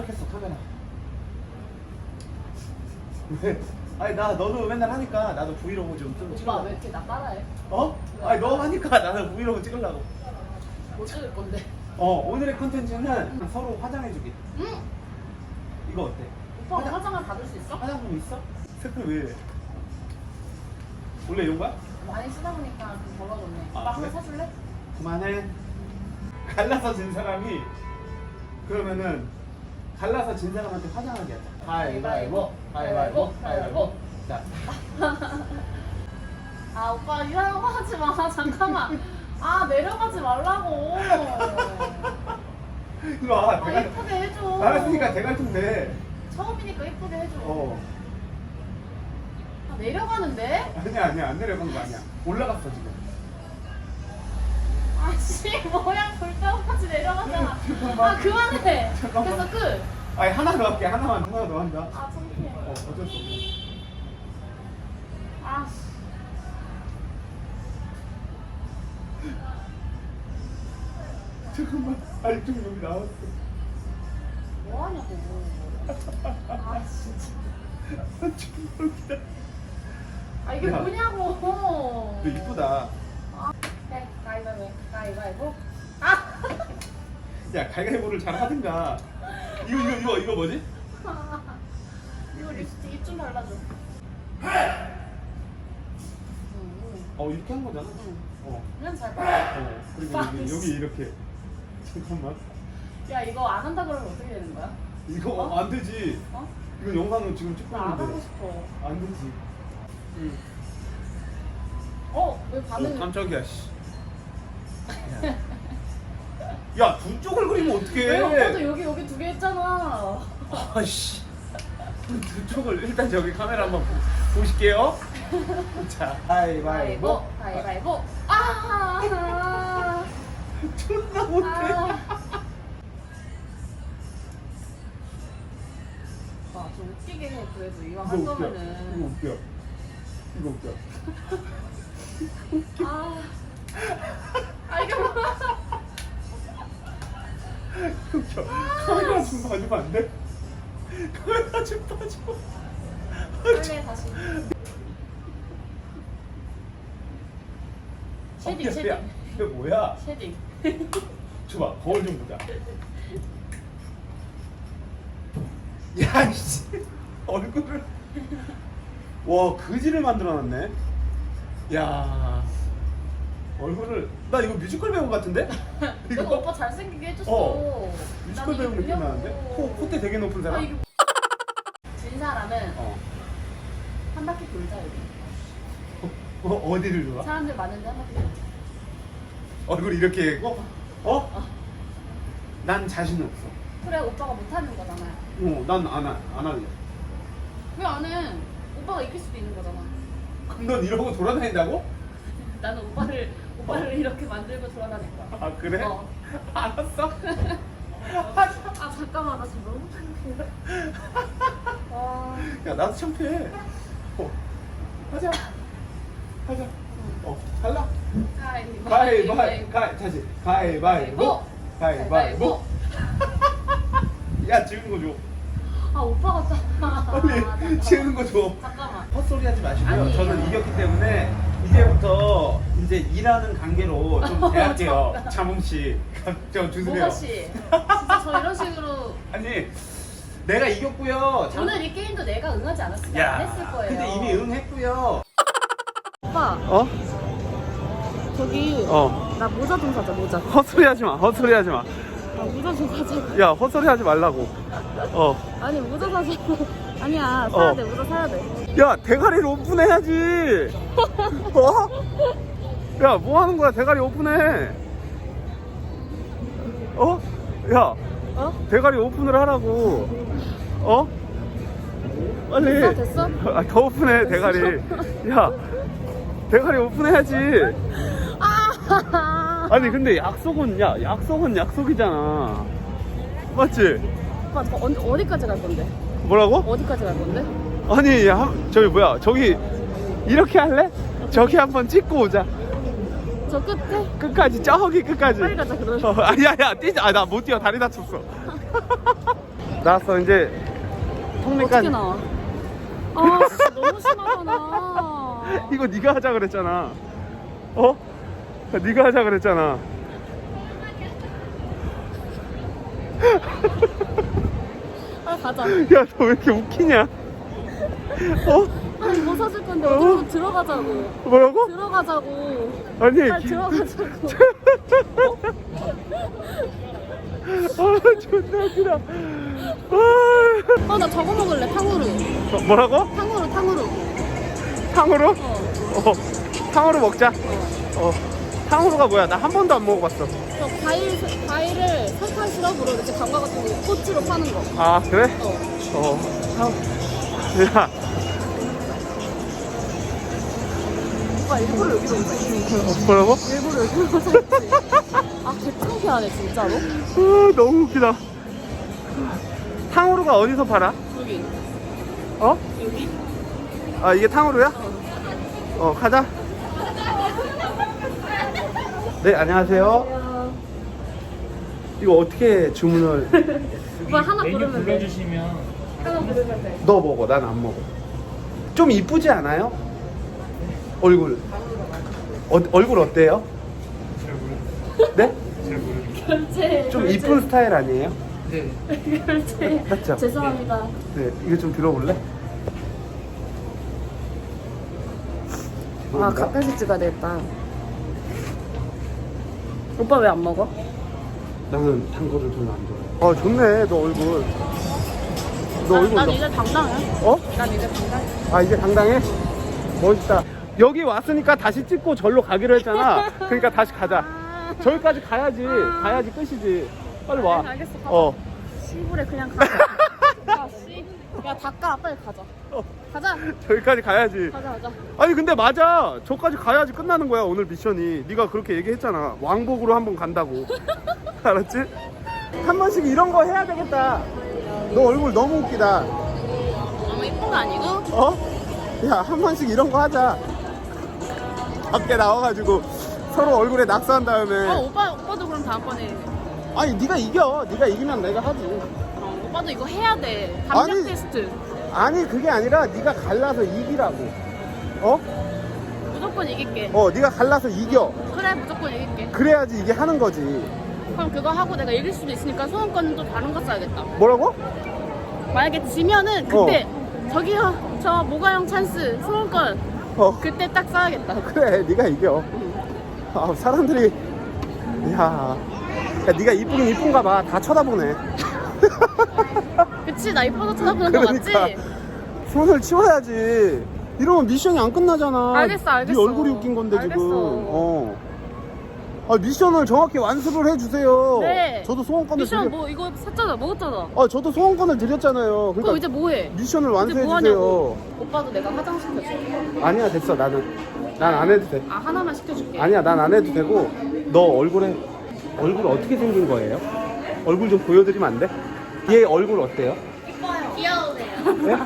켰어 카메라 왜? 아니 나 너도 맨날 하니까 나도 브이로그 좀 좀 오빠 왜 이렇게 나 따라해? 어? 아니 너 하니까 나는 브이로그 찍으려고 뭐 찍을 건데? 어 오늘의 컨텐츠는 서로 화장해주기 응! 이거 어때? 오빠가 화장- 화장을 받을 수 있어? 화장품 있어? 색깔 왜 이래? 원래 이런 거야? 많이 쓰다 보니까 좀 벌어졌네. 아, 오빠 하나 그래? 사줄래? 그만해 갈라서 진 사람이 그러면은 갈라서 진 사람한테 화장하게 하자 가위바위보 가위바위보 가위바위보 자 아 오빠 거 하지 마. 잠깐만. 아 내려가지 말라고. 이리 와아 대갈 예쁘게 해줘. 알았으니까 대갈통 돼 처음이니까 예쁘게 해줘. 어. 아 내려가는데? 아니야 아니야 안 내려간 거 아니야 올라갔어 지금 아씨 모 아. 아 그만해. 잠깐만. 됐어 끝. 아니 하나 더 할게 하나만 하나 더 한다 아 창피해. 어 어쩔 수 없어 아 씨. 잠깐만 아니 좀 여기 나왔어 뭐 하냐고. 아 진짜. 좀 여기다 아 이게 야. 뭐냐고. 너 이쁘다 네, 가위바위보. 가위바위보. 아. 야 갈갈보를 잘 하든가 이거 이거 이거 이거 뭐지? 이거 립스틱 입 좀 발라줘. 음, 어 이렇게 한 거잖아 어, 그냥 잘 발라. 어. 그리고 여기, 여기 이렇게 잠깐만 야 이거 안 한다 그러면 어떻게 되는 거야? 이거 어? 안 되지 어? 이거 영상은 지금 찍고 나 안 하고 있는데 싶어. 안 되지 응. 어? 왜 반응이? 어, 깜짝이야 씨. 야, 두 쪽을 그리면 어떡해? 왜 오빠도 여기 여기 두 개 했잖아. 아씨. 두 쪽을 일단 저기 카메라 한번 보- 보실게요. 자, 가위바위보. 가위바위보. 아. 존나 못해. 아. 와, 좀 웃기게 해. 그래도 이왕 할 이거 웃겨. 이거 거면은. 웃겨. 이거 웃겨. 아. 아 이게 뭐야? 카메라 좀 봐주면 안 돼? 카메라 좀 봐줘. 원래 다시. 쉐딩 야, 야, 쉐딩 이게 뭐야? 쉐딩. 줘봐 거울 좀 보자 야씨 얼굴을 와 그지를 만들어놨네 야 얼굴을 나 이거 뮤지컬 배우 같은데? 이거 오빠 잘생기게 해줬어. 어. 뮤지컬 난 배우 느낌. 나는데? 코, 콧대 되게 높은 아, 사람? 이게 진 사람은 어. 한 바퀴 돌자 여기. 어, 어디를 좋아? 사람들 많은데 한 바퀴 돌자. 얼굴 이렇게 어? 어? 난 자신 없어 그래 오빠가 못하는 거잖아. 어, 난 안 안 할래 왜 안 해? 오빠가 이길 수도 있는 거잖아. 그럼 넌 이러고 돌아다닌다고? 나는 오빠를 오빠를 이렇게 만들고 돌아다닐 거야. 아 그래? 어. 알았어 아 잠깐만 나 지금 너무 창피해. 와. 야 나도 창피해 어. 하자 하자 어 달라 가위바위보 가위 다시 가위바위보 가위바위보 야 지는 거줘 아 오빠 같다. 빨리 지는 거줘 잠깐만. 헛소리 하지 마시고요 아니에요. 저는 이겼기 때문에 이제부터 이제 일하는 관계로 좀 대할게요 자몽 씨 좀 주세요 모거 씨, 진짜 저 이런 식으로 아니 내가 이겼고요 자- 오늘 이 게임도 내가 응하지 않았으면 안 했을 거예요. 근데 이미 응했고요 오빠 어? 저기 어 나 모자 좀 사자 모자. 헛소리 하지 마 헛소리 하지 마 아, 모자 좀 사자. 야 헛소리 하지 말라고 어. 아니 모자 사자. 아니야 사야 어. 돼 모자 사야 돼. 야 대가리를 오픈해야지 어? 야 뭐 하는 거야 대가리 오픈해 어? 야 어? 대가리 오픈을 하라고 어? 빨리 됐어, 됐어? 아, 더 오픈해 대가리 야 대가리 오픈해야지 아. 아니 근데 약속은 야 약속은 약속이잖아 맞지? 오빠 저 어디, 어디까지 갈 건데? 뭐라고? 어디까지 갈 건데? 아니 야, 한- 저기 뭐야 저기 이렇게 할래? 저기 한번 찍고 오자 저 끝에? 끝까지 저기 끝까지 빨리 가자 그럼. 어, 아니야 야 뛰자 아 나 못 뛰어 다리 다쳤어 나왔어 이제 어떻게 성내까지 나와? 아 진짜 너무 심하잖아. 이거 네가 하자 그랬잖아 어? 네가 하자 그랬잖아 빨리 가자. 야너 왜 이렇게 웃기냐 어? 아니 뭐 사줄 건데 어? 어디로 들어가자고. 뭐라고? 들어가자고. 아니 빨리 기- 들어가자고. 아 존나 웃기다 아, 어 나 저거 먹을래 탕후루. 어, 뭐라고? 탕후루 탕후루. 탕후루? 어. 어 탕후루 먹자 어 탕후루가 뭐야 나 한 번도 안 먹어봤어 저 과일 과일을 설탕 시럽으로 이렇게 담가가지고 꼬치로 파는 거. 아 그래? 어. 어 야, 오빠 일부러 여기로 온 거야. 어, 뭐라고? 일부러 여기로 했지. 아 개창피하네 진짜로. 아, 너무 웃기다. 탕후루가 어디서 팔아? 여기 어? 여기. 아, 이게 탕후루야? 어, 가자. 네, 안녕하세요. 이거 어떻게 주문을. 오빠 하나 메뉴 부르면 돼. 불러주시면 하나 부르면 돼. 너 먹어, 난 안 먹어. 좀 이쁘지 않아요? 얼굴. 어, 얼굴 어때요? 네? 결제. 좀 결제. 이쁜 스타일 아니에요? 네. 결제. 맞죠? 죄송합니다. 네, 이거 좀 들어볼래? 아 가까이서 찍어야 되겠다. 오빠 왜 안 먹어? 나는 단 거를 별로 안 좋아해. 아, 좋네, 너 얼굴. 너 얼굴. 난 너- 이제 당당해. 어? 난 이제 당당해. 아 이제 당당해? 멋있다 여기 왔으니까 다시 찍고 절로 가기로 했잖아 그러니까 다시 가자 저기까지 가야지 가야지 끝이지 빨리 와 네, 알겠어, 가자. 어. 시골에 그냥 가자. 야, 씨. 야, 닦아. 빨리 가자. 가자. 저기까지 가야지 가자, 가자. 아니 근데 맞아 저까지 가야지 끝나는 거야 오늘 미션이 네가 그렇게 얘기했잖아 왕복으로 한 번 간다고 알았지? 한 번씩 이런 거 해야 되겠다 너 얼굴 너무 웃기다 너무 이쁜 거 아니고? 어? 야, 한 번씩 이런 거 하자. 밖에 나와가지고 서로 얼굴에 낙서한 다음에. 어, 오빠, 오빠도 그럼 다음번에. 아니, 네가 이겨. 네가 이기면 내가 하지. 어, 오빠도 이거 해야 돼. 감정 아니. 테스트. 아니, 그게 아니라 네가 갈라서 이기라고. 어? 무조건 이길게. 어, 네가 갈라서 이겨. 그래, 무조건 이길게. 그래야지 이게 하는 거지. 그럼 그거 하고 내가 이길 수도 있으니까 소원권은 또 다른 거 써야겠다. 뭐라고? 만약에 지면은 그때 저기요, 저 모가형 찬스 소원권 어, 그때 딱 써야겠다. 그래. 네가 이겨. 아, 사람들이 야. 야, 네가 이쁘긴 이쁜가 봐. 다 쳐다보네. 그치, 나 이뻐서 쳐다보는 거 그러니까. 맞지? 손을 치워야지. 이러면 미션이 안 끝나잖아. 알겠어, 알겠어. 네 얼굴이 웃긴 건데 알겠어. 지금. 어. 아 미션을 정확히 완수를 해주세요. 네. 저도 소원권을 미션 드려. 뭐 이거 샀잖아, 먹었잖아. 아 저도 소원권을 드렸잖아요. 그거 그러니까 이제 뭐해? 미션을 완수해 뭐 주세요. 하냐고. 오빠도 내가 화장 시켜줄게. 아니야 됐어 나는 난 안 해도 돼. 아 하나만 시켜줄게. 아니야 난 안 해도 되고 너 얼굴에 얼굴 어떻게 생긴 거예요? 얼굴 좀 보여드리면 안 돼? 얘 얼굴 어때요? 귀여우네요. 네?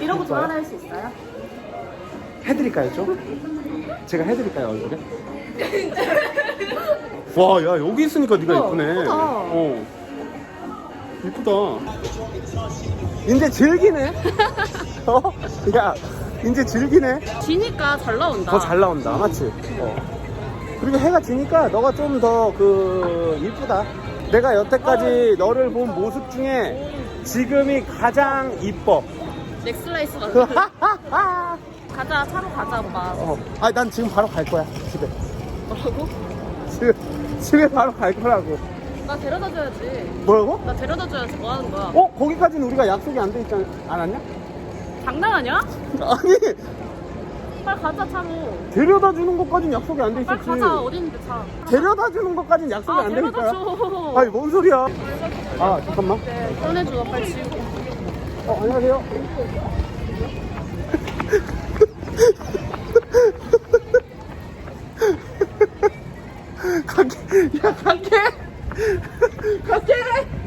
이런 거 이뻐요? 좋아할 수 있어요? 해드릴까요 좀? 제가 해드릴까요 얼굴에? 와, 야 여기 있으니까 네가 어, 이쁘네. 이쁘다. 어, 이쁘다. 이제 즐기네. 어? 야, 이제 즐기네. 지니까 잘 나온다. 더 잘 나온다, 맞지? 어. 그리고 해가 지니까 너가 좀 더 그 이쁘다. 내가 여태까지 너를 본 모습 중에 지금이 가장 이뻐. 넥슬라이스 어, 같은. 가자 차로 가자 오빠. 어. 아니 난 지금 바로 갈 거야 집에. 뭐라고? 집에 집에 바로 갈 거라고. 나 데려다 줘야지. 뭐라고? 나 데려다 줘야지 뭐 하는 거야? 어? 거기까지는 우리가 약속이 안 돼 있지 않- 않았냐? 장난하냐? 아니 빨리 가자 차로. 데려다 주는 것까지는 약속이 안 돼 빨리 있었지. 가자 어디 있는데 차. 데려다 주는 것까지는 약속이 아 안 데려다 되니까. 줘. 아니 뭔 소리야? 아 잠깐만. 네, 꺼내줘 빨리 지우고. 어 안녕하세요. 갈게. 야 갈게. 갈